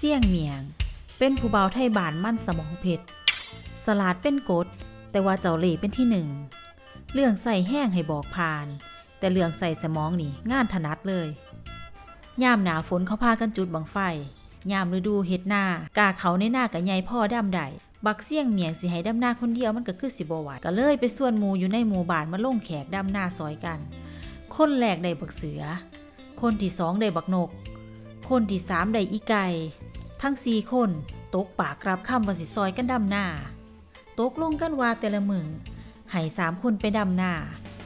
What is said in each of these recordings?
เสี่ยงเมียง เป็นผู้เบาวไทยบานมั่นสมองเพชรสลาดเป็นกฎแต่ว่าเจ้าเล่เป็นที่หนึ่งเรื่องใส่แห้งให้บอกผ่าน แต่เรื่องใส่สมองนี่งานถนัดเลยยามหนาฝนเขาพากันจุดบังไฟยามฤดูเฮ็ดหน้ากาเขาในหน้ากับใหญ่พ่อดำใดบักเสี่ยงเมียงสิให้ดำหน้าคนเดียวมันก็คือสิบ่ไหวก็เลยไปส่วนหมูอยู่ในหมู่บ้านมาลงแขกดำหน้าซอยกัน คนแรกได้บักเสือ คนที่สองได้บักนก คนที่สามได้อีไก่ ทั้งสี่คนตกปากรับคำว่าสิซอยกันดำหน้าตกลงกันว่าแต่ละมือให้สามคนไปดำหน้า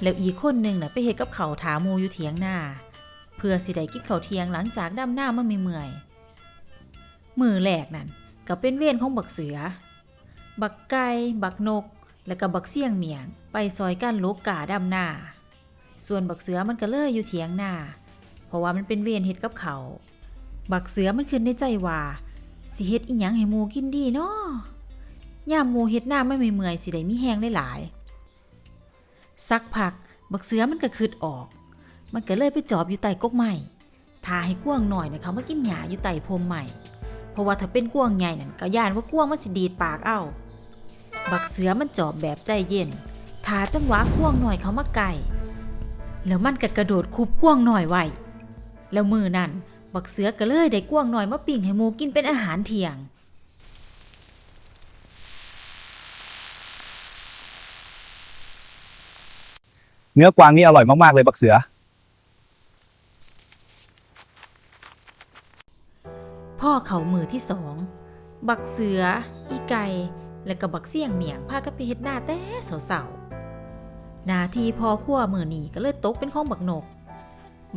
แล้วอีกคนหนึ่งน่ะไปเฮ็ดกับเขาถามูอยู่เถียงหน้า เพื่อสิได้กินเขาเทียงหลังจากดำหน้ามาไม่เมื่อย มือแรกนั่นก็เป็นเวรของบักเสือ บักไก่บักนก และก็บักเสี่ยงเมียง ไปซอยกันลกกาดำหน้า ส่วนบักเสือมันก็เล่ยอยู่เถียงหน้า เพราะว่ามันเป็นเวรเฮ็ดกับเขา บักเสือมันขึ้นในใจว่าสิเฮ็ดอีหยังให้หมูกินดีเนาะย่ามหมูเฮ็ดหน้าไม่เมื่อยสิได้มีแฮงหลายๆสักพัก บักเสือมันก็คืดออก มันก็เลยไปจอบอยู่ใต้กกไม้ทาให้กวางหน่อยนะเขามากินหญ้าอยู่ใต้พรมใหม่ เพราะว่าถ้าเป็นกวางใหญ่นั่นก็ย่านว่ากวางมันสิดีดปากเอาบักเสือมันจอบแบบใจเย็นทาจังหวะกวางหน่อยเขามาไก่แล้วมันก็กระโดดคุบกวางหน่อยไว้แล้วมือนั่น บักเสือก็เลยได้กวางหน่อยมาปิ้งให้หมูกินเป็นอาหารเที่ยง เนื้อกวางนี่อร่อยมากๆเลยบักเสือ พ่อเขามือที่สอง บักเสือ อีไก่ และก็บักเสี่ยงเมียงพากันไปเฮ็ดหน้าแต่เสาๆหนาทีพอขั้วมือนีก็เลยตกเป็นของบักนก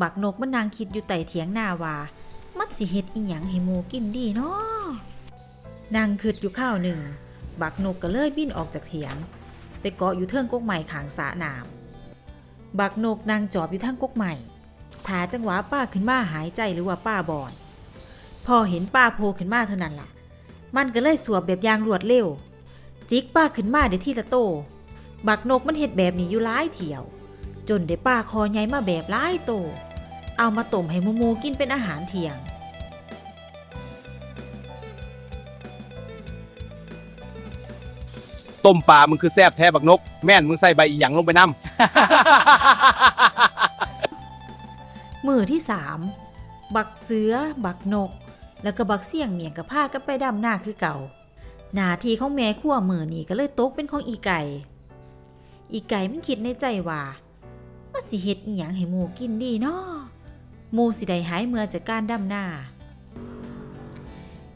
บักนกมันนางคิดอยู่ไต่เถียงหน้าว่ามันสิเฮ็ดอีหยังให้หมูกินดีเนาะนางคิดอยู่ข้าวหนึ่ง บักนกก็เลยบินออกจากเถียง ไปเกาะอยู่เทิงกกใหม่ขางสระน้ำบักนกนางจอบอยู่ทางกกใหม่ถาจังหวะป้าขึ้นมาหายใจหรือว่าป้าบอนพอเห็นป้าโผล่ขึ้นมาเท่านั้นล่ะ มันก็เลยสวบแบบยางรวดเร็ว จิกป้าขึ้นมาได้ที่ละโต บักนกมันเห็ดแบบนี้อยู่หลายเที่ยว จนได้ป้าคอใหญ่มาแบบหลายโต เอามาต้มให้หมูมูกินเป็นอาหารเที่ยง ต้มปลามึงคือแซ่บแท้บักนก แม่นมึงใส่ใบอีหยังลงไปน้มือที่สามบักเสือ บักนก แล้วก็บักเสี่ยงเมียงกับผ้ากันไปดำหน้าคือเก่า หน้าที่ของแม่ขั้วมือนี่ก็เลยตกเป็นของอีไก่ อีไก่มันคิดในใจว่า มันสิเฮ็ดอีหยังให้หมูกินดีเนาะหมูสิได้หายเมื่อจากการดำหน้า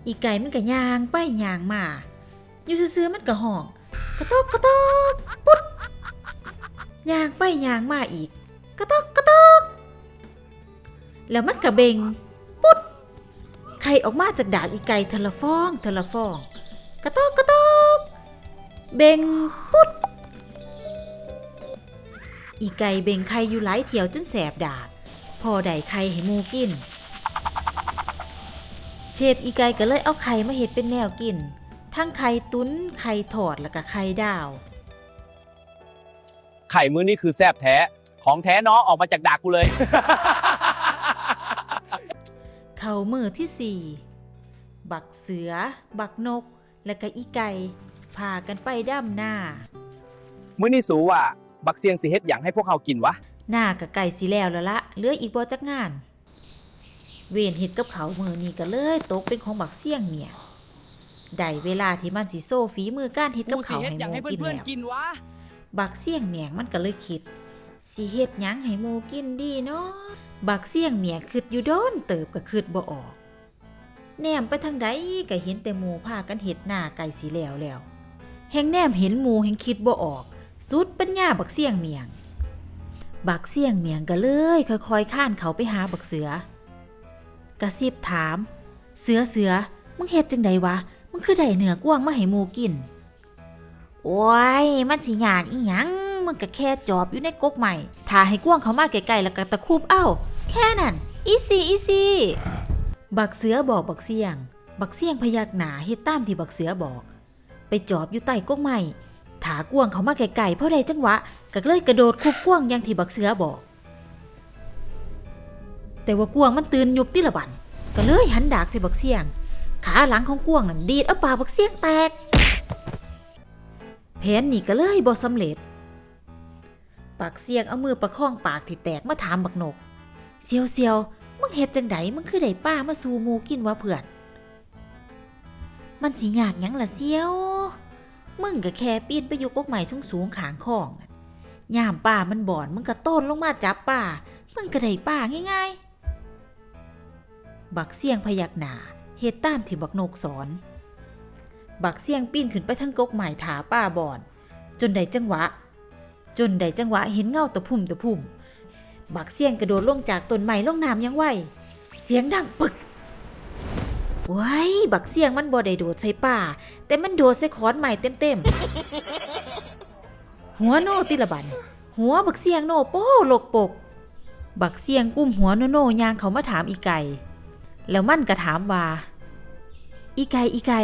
อีไก่มันก็ย่างไปย่างมาอยู่ซื่อๆมันก็ห้อง กระตอกกระตอกปุ๊ดย่างไปย่างมาอีก กระตอกกระตอกแล้วมันกระเบงปุ๊ดไข่ออกมาจากดากอีไก่ทะละฟองทะละฟอง กระตอกกระตอกเบงปุ๊ด อีไก่เบงไข่อยู่หลายเที่ยวจนแสบดากพอได้ไข่ให้หมูกิน เชฟอีไก่ก็เลยเอาไข่มาเห็ดเป็นแนวกิน ทั้งไข่ตุ้นไข่ถอดแล้วก็ไข่ดาวำไข่มื้อนี้คือแซ่บแท้ ของแท้เนาะออกมาจากดากกูเลย เขามือที่สี่บักเสือ บักนก และก็อีไก่พากันไปด้ำหน้า มื้อนี้สูว่า บักเซียงสิเฮ็ดหยังให้พวกเขากินวะ หน้ากับไก่สีแล้วแล้วละเหลืออีกบ่จักงาน เวนเฮ็ดกับเขามือนี้ก็เลยตกเป็นของบักเสี่ยงเมียได้เวลาที่มันสิโซฝีมือการเฮ็ดกับเขาวให้หมูกินแล้วกินวะบักเสี่ยงเมียงมันก็เลยคิด สิเฮ็ดหยังให้หมูกินดีเนาะบักเสี่ยงเมียงคิดอยู่โดนเติบก็คิดบ่ออก แนมไปทางใดก็เห็นแต่หมูพากันเฮ็ดหน้าไก่สีแล้วแล้วแฮงแนมเห็นหมูแฮงคิดบ่ออก สุดปัญญาบักเสี่ยงเมียง บักเสี่ยงเมียงก็เลย ค่อยๆข้านเขาไปหาบักเสือกระซิบถาม เสือเสือมึงเฮ็ดจังใดวะมึงคือได้เนื้อกวางมาให้หมูกิน โอ้ยมันสิยากอีหยังมึงก็แค่จอบอยู่ในกกใหม่ถ้าให้กวางเขามาไกลๆแล้วก็ตะคุบเอ้าแค่นั้นอีซี่อีซี่บักเสือบอกบักเสียง บักเสียงพยักหน้าเฮ็ดตามที่บักเสือบอก ไปจอบอยู่ใต้กกใหม่ ถากวงเขามาไกลๆเพราะใดจังหวะก็เลยกระโดดคุบกวงอย่างที่บักเสือบอก แต่ว่ากวงมันตื่นยุบติละบันก็เลยหันดากใส่บักเสียง ขาหลังของกวงนั่นดีดเอาปากบักเสียงแตกแผนนี่ก็เลยบ่สำเร็จบักเสียงเอามือประคองปากที่แตกมาถามบักนกเซียวเซียวมึงเฮ็ดจังไดมึงคือได้ป้ามาสู่มูกินวะเพื่อน มันสิยากหยังล่ะเซียว มึงก็แค่ปีนไปอยู่กกใหม่สูงๆขางคองน่ะยามป้ามันบ่อนมึงก็ต้นลงมาจับป้ามึงก็ได้ป้าง่ายๆ บักเสียงพยักหน้าเฮ็ดตามที่บักนกสอน บักเสียงปีนขึ้นไปทั้งกกใหม่ถาป้าบ่อน จนได้จังหวะ จนได้จังหวะเห็นเงาตะพุ่มตะพุ่ม บักเสียงกระโดดลงจากต้นไม้ลงน้ำยังไหวเสียงดังปึก ว้ายบักเสียงมันบ่ได้โดดใส่ป่า แต่มันโดดใส่ขอนใหม่เต็มๆ หัวโนติละบันหัวบักเสียงโนโป้หลกปก บักเสียงกุ้มหัวโนโนยางเขามาถามอีไก่ แล้วมันก็ถามว่า อีไก่อีไก่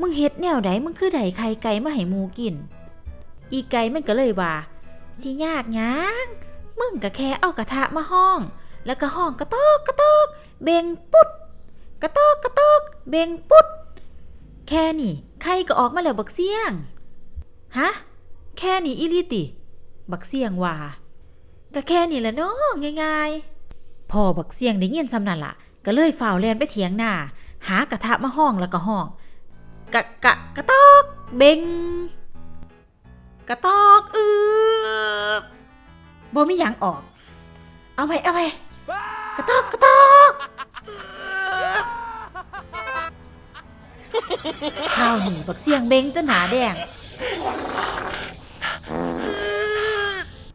มึงเฮ็ดแนวใดมึงคือไดไข่ไก่มาให้หมูกิน อีไก่มันก็เลยว่าสิยากยังมึงก็แค่เอากระทะมาห้อง แล้วก็ห้องกระตอกกระตอกเบงปุ๊ดกระตอกกระตอก เบงปุ๊ด แค่นี่ใครก็ออกมาแล้วบักเสียง ฮะ แค่นี้อีลีติ บักเสียงว่าก็แค่นี้แหละเนาะง่ายๆพอบักเสียงได้ยินซ้ำนั่นละก็เลยฝ่าวแลนไปเถียงหน้า หากระทะมาห้องแล้วก็ห้อง กะกะกระตอก เบงกระตอกอือบ่มีหยังออก เอาไปเอาไปกระตอกกระตอกอ ข้าวหนีบักเสียงเบงจนหนาแดง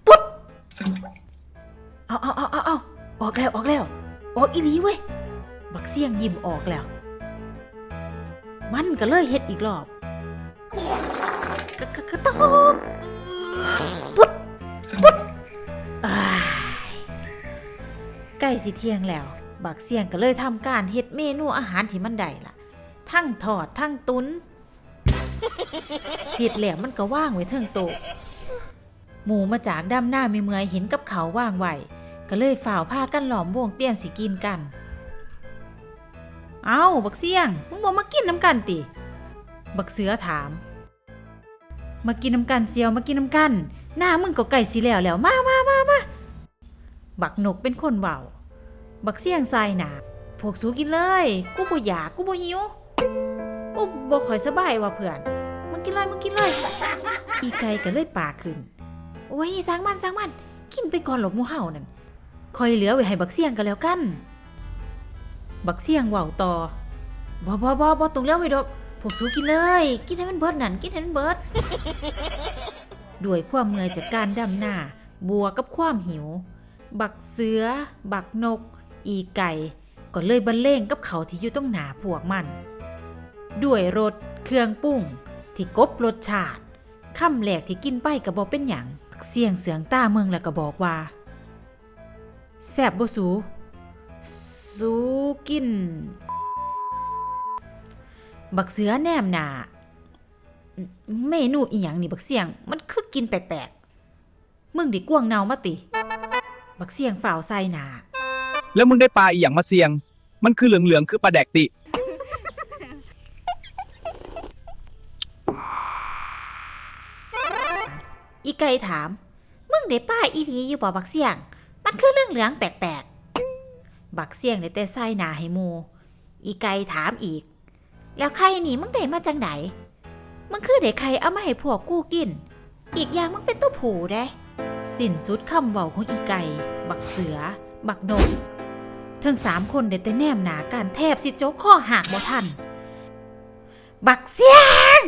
ปุ๊ดเอาเอาเอาเอาเอาออกแล้วออกแล้ว ออกอีหลีเว้ย บักเสียงยิ้มออกแล้ว มันก็เลยเฮ็ดอีกรอบกะกะกะตอกปุ๊ดปุ๊ดอ้ายใกล้สิเที่ยงแล้ว บักเสียงก็เลยทำการเฮ็ดเมนูอาหารที่มันได้ล่ะ ทั้งทอดทั้งตุนเฮ็ดแล้วมันก็ว่างไว้เทิงโตะหมูมาจากดำหน้ามีเมื่อยเห็นกับเขาว่างไวก็เลยฝ่าวผ้ากันหลอมวงเตรียมสิกินกัน เอาบักเสียง มึงบอกมากินน้ำกันติ บักเสือถาม มากินน้ำกันเซียวมากินน้ำกัน หน้ามึงก็ไก่สีแล้วแล้วมามามามาบักนกเป็นคนเบาบักเสียงใส่หนาพวกสูกินเลย กูบ่อยากกูบ่หิว กูบ่ค่อยสบายว่ะเพื่อน มึงกินเลยมึงกินเลย อีไก่ก็เลยปากขึ้น โอ้ยสร้างมันสร้างมัน กินไปก่อนหลบมูเห่านั่นคอยเหลือไว้ให้บักเสียงกันแล้วกัน บักเสียงเว่าวต่อบ่บ่บ่บ่ตรงแล้วไว้ดอกพวกสูกินเลย กินให้มันเบิดนั่นกินให้มันเบิด ด้วยความเมื่อยจากการดำหน้าบัวกกับความหิว บักเสือ บักนก อีไก่ ก็เลยบรรเลงกับเขาที่อยู่ต้องหนาพวกมัน ด้วยรสเครื่องปรุงที่กบรสชาติคำแหลกที่กินไปก็บอกเป็นหยังเสียงเสียงตาเมืองแล้วก็บอกว่า แซบบ่สูสูกิน บักเสือแนมหนาเมนูอีหยังนี่บักเสียง มันคือกินแปลกๆ มึงดิกวงเนามาติ บักเสียงฝ่าวใส่หนา แล้วมึงได้ปลาอีหยังมาเสียง มันคือเหลืองๆ คือปลาแดกติ อีไก่ถาม มึงได้ป้าอีทีอยู่บ่บักเสียง มันคือเรื่องเหลืองแปลกๆ บักเสียงได้แต่ใส่หนาให้มู อีไก่ถามอีก แล้วใครนี่มึงได้มาจังไหน มึงคือเด็กใครเอามาให้พวกกู้กิน อีกอย่างมึงเป็นตัวผูได้ สิ้นสุดคำเว้าของอีไก่ บักเสือ บักนกทั้งสามคนได้แต่แนมหนาการแทบสิโจกข้อหักบ่ทัน บักเสียง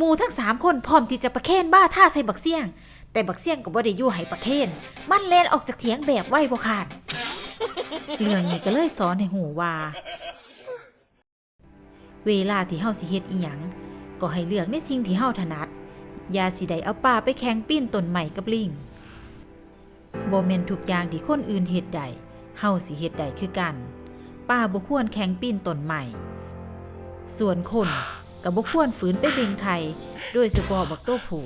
หมูทั้งสามคนพร้อมที่จะประเคนบ้าท่าใส่บักเสี่ยง แต่บักเสี่ยงก็บ่ได้ยู่ให้ประเคนมันเลนออกจากเถียงแบบไว้บ่ขาดเรื่องนี้ก็เลยสอนให้หูว่า เวลาที่เฮาสิเฮ็ดอีหยังก็ให้เลือกในสิ่งที่เฮาถนัดอย่าสิได้เอาป่าไปแข่งปีนต้นใหม่กับลิงบ่แม่นทุกอย่างที่คนอื่นเฮ็ดได้เฮาสิเฮ็ดได้คือกัน ป้าบ่ควรแข่งปีนต้นใหม่ ส่วนคน กับบกควรฝืนไปเบ่งไข่ดยเฉพาะบักโตผู